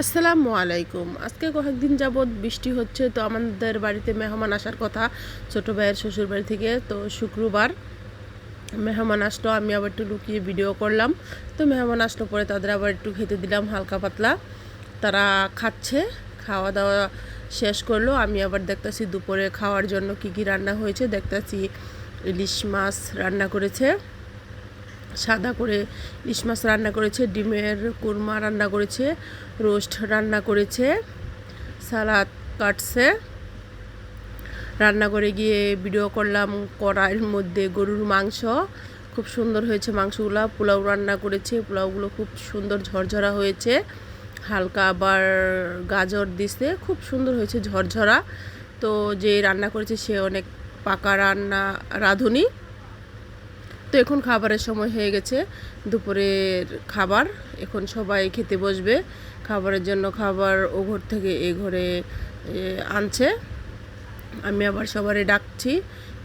আসসালামু আলাইকুম। আজকে কয়েকদিন যাবৎ বৃষ্টি হচ্ছে, তো আমাদের বাড়িতে মেহমান আসার কথা। ছোট ভাইয়ের শ্বশুর বাড়ি থেকে, তো শুক্রবার মেহমান আসলো, আমি আবার একটু লুকিয়ে ভিডিও করলাম। তো মেহমান আসলো পরে তাদের আবার একটু খেতে দিলাম, হালকা পাতলা। তারা খাচ্ছে খাওয়া দাওয়া শেষ করল। আমি আবার দেখতাছি দুপুরে খাওয়ার জন্য কি কি রান্না হয়েছে, দেখতাছি ইলিশ মাছ রান্না করেছে। সাদা করে ইলিশ মাছ রান্না করেছে, ডিমের কুরমা রান্না করেছে, রোস্ট রান্না করেছে, সালাদ কাটছে। রান্না করে গিয়ে ভিডিও করলাম কড়াইয়ের মধ্যে গরুর মাংস। খুব সুন্দর হয়েছে মাংসগুলো, পোলাও রান্না করেছে, পোলাওগুলো খুব সুন্দর ঝরঝরা হয়েছে। হালকা আবার গাজর দিছে, খুব সুন্দর হয়েছে ঝরঝরা। তো যে রান্না করেছে সে অনেক পাকা রান্না, রাঁধুনি। তো এখন খাবারের সময় হয়ে গেছে। দুপুরের খাবার এখন সবাই খেতে বসবে। খাবারের জন্য খাবার ও ঘর থেকে এ ঘরে আনছে। আমি আবার সবারই ডাকছি,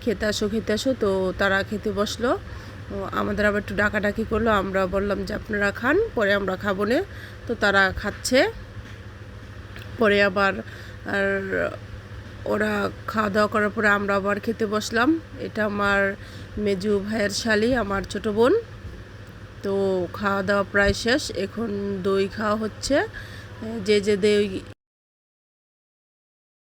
খেতে আসো খেতে আসো। তো তারা খেতে বসল। আমাদের আবার একটু ডাকাডাকি করল। আমরা বললাম যে, আপনারা খান, পরে আমরা খাব না। তো তারা খাচ্ছে। পরে আবার আর খাওয়া দাওয়া করার পরে আমরা আবার খেতে বসলাম। এটা আমার মেজু ভাইয়ের শালি, আমার ছোট বোন। তো খাওয়া দাওয়া প্রায় শেষ। এখন দই খাওয়া হচ্ছে। যে যে দই